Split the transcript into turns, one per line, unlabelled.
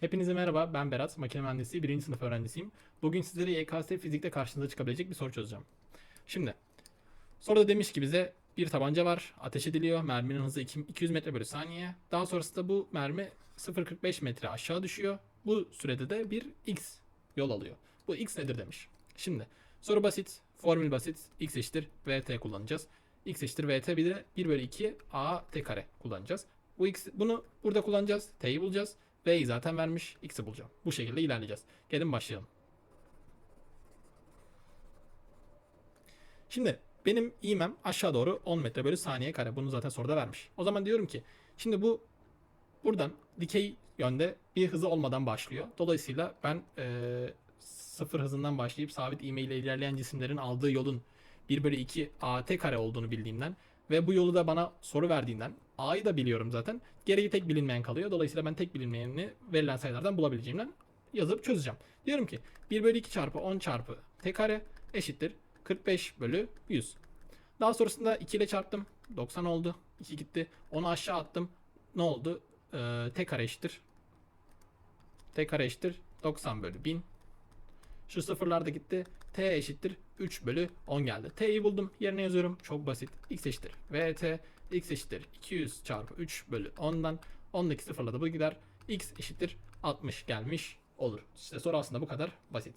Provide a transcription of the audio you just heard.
Hepinize merhaba, ben Berat, makine mühendisi, birinci sınıf öğrencisiyim. Bugün sizlere YKS fizikte karşınıza çıkabilecek bir soru çözeceğim. Şimdi, soruda demiş ki bize bir tabanca var, ateş ediliyor, merminin hızı iki- 200 metre bölü saniye. Daha sonrasında bu mermi 0.45 metre aşağı düşüyor. Bu sürede de bir x yol alıyor. Bu x nedir demiş. Şimdi, soru basit, formül basit, x eşittir vt kullanacağız. x eşittir vt bir de 1 bölü 2 a t kare kullanacağız. Bu x, bunu burada kullanacağız, t'yi bulacağız. V'yi zaten vermiş. X'i bulacağım. Bu şekilde ilerleyeceğiz. Gelin başlayalım. Şimdi benim ivmem aşağı doğru 10 metre bölü saniye kare. Bunu zaten soruda vermiş. O zaman diyorum ki şimdi bu buradan dikey yönde bir hızı olmadan başlıyor. Dolayısıyla ben eee, sıfır hızından başlayıp sabit ivme ile ilerleyen cisimlerin aldığı yolun 1 bölü 2 at kare olduğunu bildiğimden ve bu yolu da bana soru verdiğinden a'yı da biliyorum zaten. Geriye tek bilinmeyen kalıyor. Dolayısıyla ben tek bilinmeyeni verilen sayılardan bulabileceğimden yazıp çözeceğim. Diyorum ki 1 bölü 2 çarpı 10 çarpı t kare eşittir 45 bölü 100. Daha sonrasında 2 ile çarptım. 90 oldu. 2 gitti. Onu aşağı attım. Ne oldu? Ee, t kare eşittir. t kare eşittir 90 bölü 1000. Şu sıfırlar da gitti. T eşittir 3 bölü 10 geldi. T'yi buldum. Yerine yazıyorum. Çok basit. X eşittir. VT. X eşittir 200 çarpı 3 bölü 10'dan. 10'daki sıfırla da bu gider. X eşittir 60 gelmiş olur. İşte soru aslında bu kadar basit.